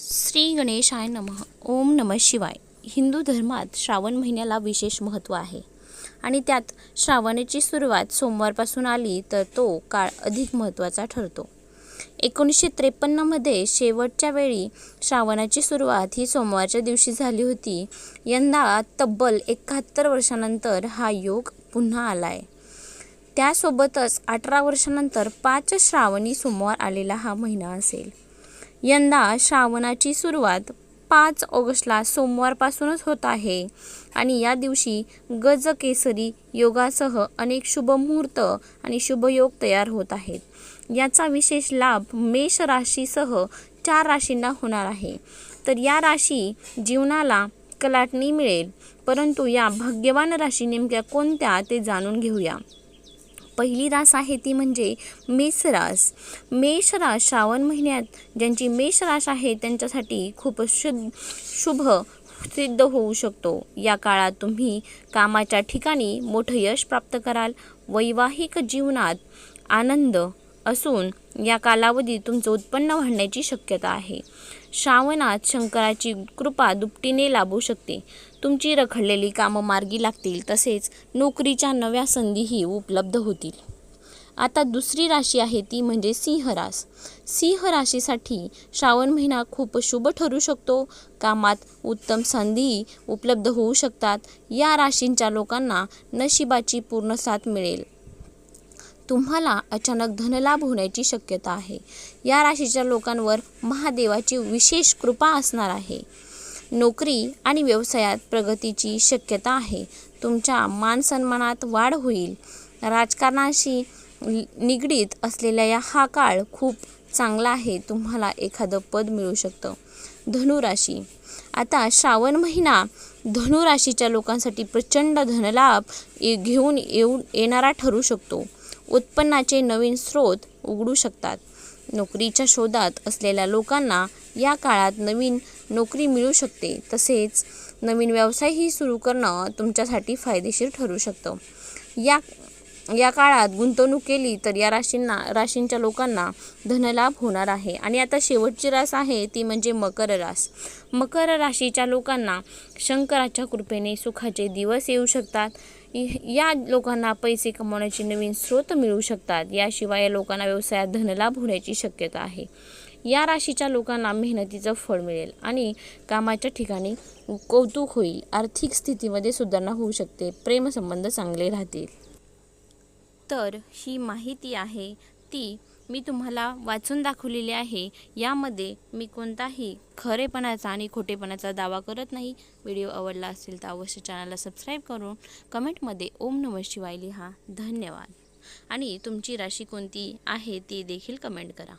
श्री गणेशाय नमः. ओम नम शिवाय. हिंदू धर्मात श्रावण महिन्याला विशेष महत्त्व आहे. आणि त्यात श्रावणाची सुरुवात सोमवारपासून आली तर तो काळ अधिक महत्त्वाचा ठरतो. एकोणीसशे त्रेपन्नमध्ये शेवटच्या वेळी श्रावणाची सुरुवात ही सोमवारच्या दिवशी झाली होती. यंदा तब्बल एकाहत्तर वर्षानंतर हा योग पुन्हा आला आहे त्यासोबतच अठरा वर्षानंतर पाच श्रावणी सोमवार आलेला हा महिना असेल. यंदा श्रावणाची सुरुवात पाच ऑगस्टला सोमवारपासूनच होत आहे. आणि या दिवशी गज केसरी योगासह अनेक शुभमुहूर्त आणि शुभयोग तयार होत आहेत. याचा विशेष लाभ मेष राशीसह चार राशींना होणार आहे. तर या राशी जीवनाला कलाटणी मिळेल. परंतु या भाग्यवान राशी नेमक्या कोणत्या ते जाणून घेऊया. पहिली रास आहे ती म्हणजे मेषरास मेषरास श्रावण महिन्यात ज्यांची मेषरास आहे त्यांच्यासाठी खूप शुद्ध शुभ सिद्ध होऊ शकतो. या काळात तुम्ही कामाच्या ठिकाणी मोठं यश प्राप्त कराल. वैवाहिक जीवनात आनंद असून या कालावधीत तुमचं उत्पन्न वाढण्याची शक्यता आहे. श्रावणात शंकराची कृपा दुपटीने लाभू शकते. तुमची रखडलेली कामं मार्गी लागतील तसेच नोकरीच्या नव्या संधीही उपलब्ध होतील. आता दुसरी राशी आहे ती म्हणजे सिंह रास. सिंह राशीसाठी श्रावण महिना खूप शुभ ठरू शकतो. कामात उत्तम संधी उपलब्ध होऊ शकतात. या राशींच्या लोकांना नशिबाची पूर्ण साथ मिळेल. तुम्हाला अचानक धनलाभ होण्याची शक्यता आहे. या राशीच्या लोकांवर महादेवाची विशेष कृपा असणार आहे. नोकरी आणि व्यवसायात प्रगतीची शक्यता आहे. तुमच्या मानसन्मानात वाढ होईल. राजकारणाशी निगडीत असलेल्या या हा काळ खूप चांगला आहे. तुम्हाला एखादं पद मिळू शकतं. धनुराशी. आता श्रावण महिना. धनुराशीच्या लोकांसाठी प्रचंड धनलाभ घेऊन येऊ येणारा ठरू शकतो. उत्पन्नाचे नवीन स्रोत उघडू शकतात. नोकरीच्या शोधात असलेल्या लोकांना या काळात नवीन नोकरी मिळू शकते. तसेच नवीन व्यवसायही सुरू करणं तुमच्यासाठी फायदेशीर ठरू शकतं. या या काळात गुंतवणूक केली तर या राशींना राशींच्या लोकांना धनलाभ होणार आहे. आणि आता शेवटची रास आहे ती म्हणजे मकर रास. मकर राशीच्या लोकांना शंकराच्या कृपेने सुखाचे दिवस येऊ शकतात. या लोकांना पैसे कमावण्याचे नवीन स्रोत मिळू शकतात. याशिवाय या लोकांना व्यवसायात धनलाभ होण्याची शक्यता आहे. या राशीच्या लोकांना मेहनतीचं फळ मिळेल आणि कामाच्या ठिकाणी कौतुक होईल. आर्थिक स्थितीमध्ये सुधारणा होऊ शकते. प्रेमसंबंध चांगले राहतील. तर ही माहिती आहे ती मी तुम्हाला वाचून दाखवलेली आहे. यामध्ये मी कोणताही खरेपणाचा आणि खोटेपणाचा दावा करत नाही. व्हिडिओ आवडला असेल तर अवश्य चॅनलला सबस्क्राईब करून कमेंटमध्ये ओम नमः शिवाय लिहा. धन्यवाद. आणि तुमची राशी कोणती आहे ती देखील कमेंट करा.